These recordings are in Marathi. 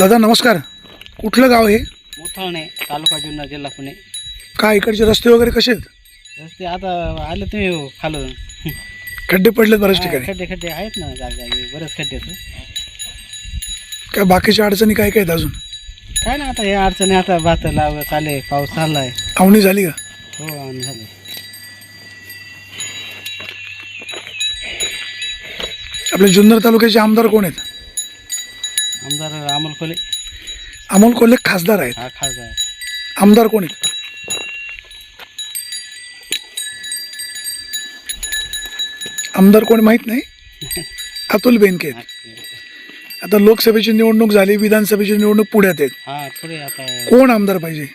दादा नमस्कार. कुठलं गाव आहे मुथळणे तालुका जुन्नर जिल्हा पुणे. काय इकडचे रस्ते वगैरे कसे आहेत? रस्ते आता आले तुम्ही हो खालून. खड्डे पडलेत बऱ्याच हा, ठिकाणी. खड्डे खड्डे आहेत ना जागजागी बरेच खड्डे आहेत. काय बाकीच्या अडचणी काय काय आहेत अजून? काय ना आता हे अडचणी आता भात लाव चाले पाऊस चाललाय. आवणी झाली का? हो आणि झाले. आपल्या जुन्नर तालुक्याचे आमदार कोण आहेत? अमोल खोले. अमोल कोल्हे खासदार आहेत. हा खासदार आमदार कोण आहेत? आमदार कोण माहीत नाही? अतुल बेनके आहेत. आता लोकसभेची निवडणूक झाली विधानसभेची निवडणूक पुण्यात आहेत. हा पुढे आता कोण आमदार पाहिजे?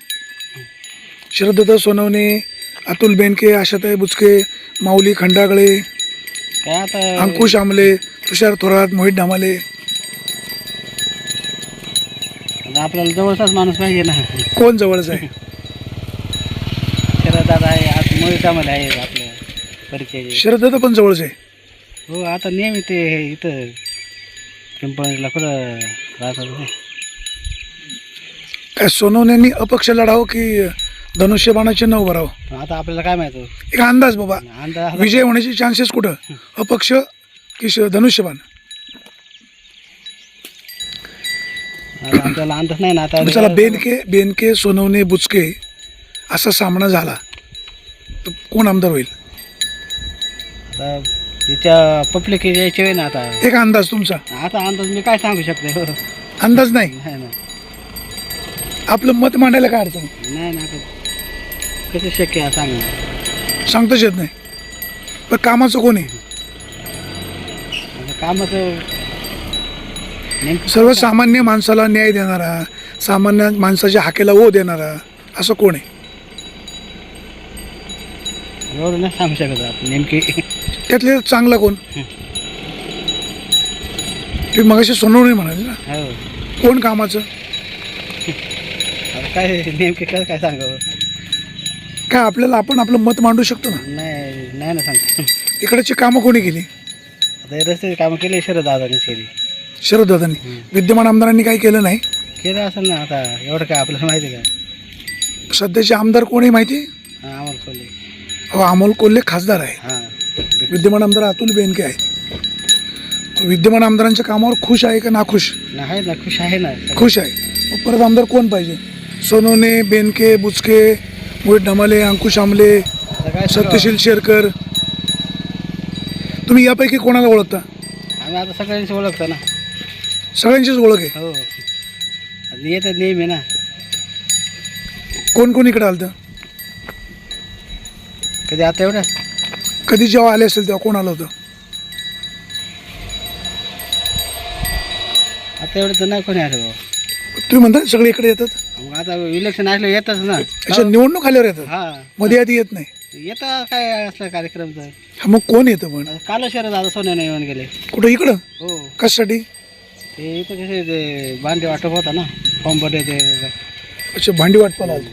शरदत्ता सोनवणे अतुल बेनके आशाताई बुचके माऊली खंडागळे काय आता अंकुश आमले तुषार थोरात मोहित ढामाले आता आपल्याला जवळचाच माणूस पाहिजे ना. कोण जवळच आहे? शरदादा आहे आज मोहित आम्हाला आहे आपल्या परिचय शरदत्ता पण जवळच आहे? हो आता नेहमी ते इथं पिंपळला कुठं राहतात काय सोनवण्यांनी अपक्ष लढावं की धनुष्यबाणाचे नऊ भरावं आता आपल्याला काय माहिती? एक अंदाज बाबा. अंदाज. विजय होण्याचे चान्सेस कुठं? अपक्ष की श- धनुष्यबाण आता आपल्याला अंदाज नाही ना आता चला बेनके बेनके सोनवणे बुचके असा सामना झाला तर कोण आमदार होईल? आता तिच्या पब्लिक यायचे वेळ ना आता. एक अंदाज तुमचा. आता अंदाज मी काय सांगू शकतो. अंदाज नाही? नाही ना आपलं मत मांडायला काय अडचण? नाही ना आता कसं शक्य आहे सांग. सांगताच येत नाही. पण कामाचं कोण आहे? आता कामाचं सर्वसामान्य माणसाला न्याय देणारा सामान्य माणसाच्या हाकेला ओ देणारा असं कोण आहे? एवढं नाही सांगू शकत आपण नेमकी. त्यातले चांगला कोण? ते मगाशी सोनवणे म्हणाले ना. हो. कोण कामाचं? आता काय नेमके काय काय सांगावं? काय आपल्याला आपण आपलं मत मांडू शकतो ना? नाही नाही ना सांगतो इकडची कामं कोणी केली? आता हे रस्त्याची कामं केली शरद दादानीच केली. शरददादांनी विद्यमान आमदारांनी काही केलं नाही. केलं असेल ना आता एवढं काय आपल्याला माहिती का? सध्याचे आमदार कोणी माहिती? हां आम्हाला खोले अहो अमोल कोल्हे खासदार आहे. हां विद्यमान आमदार अतुल बेनके आहे विद्यमान आमदारांच्या कामावर खुश आहे का नाखुश? नाही आहे ना खुश आहे ना. खुश आहे. मग परत आमदार कोण पाहिजे? सोनवणे बेनके बुचके मोहित ढमाले अंकुश आमले आता काय सत्यशील शेरकर. तुम्ही यापैकी कोणाला ओळखता? आम्ही आता सगळ्यांशी ओळखतो ना. सगळ्यांचीच ओळख आहे. हो. आता येतात नेहमी ना. कोण कोण इकडे आलं कधी आता एवढं? कधी जेव्हा आले असेल तेव्हा कोण आलं होतं? आता एवढं तर नाही कोणी आलं भाऊ तुम्ही म्हणता सगळे इकडे येतात? मग आता इलेक्शन असलं येतच ना. अशा निवडणूक आल्यावर येतात? हा. मध्ये आधी येत नाही. येतं काय असलं कार्यक्रम तर. हा, मग कोण येतं पण? आता काल शरद दादा सोन्याने येऊन गेले. कुठं इकडं? हो. कशासाठी? ते इथं कसे ते भांडे वाटप होता ना फॉर्म भरले ते. अच्छा भांडी वाटपाला आलं.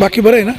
बाकी बरं आहे ना?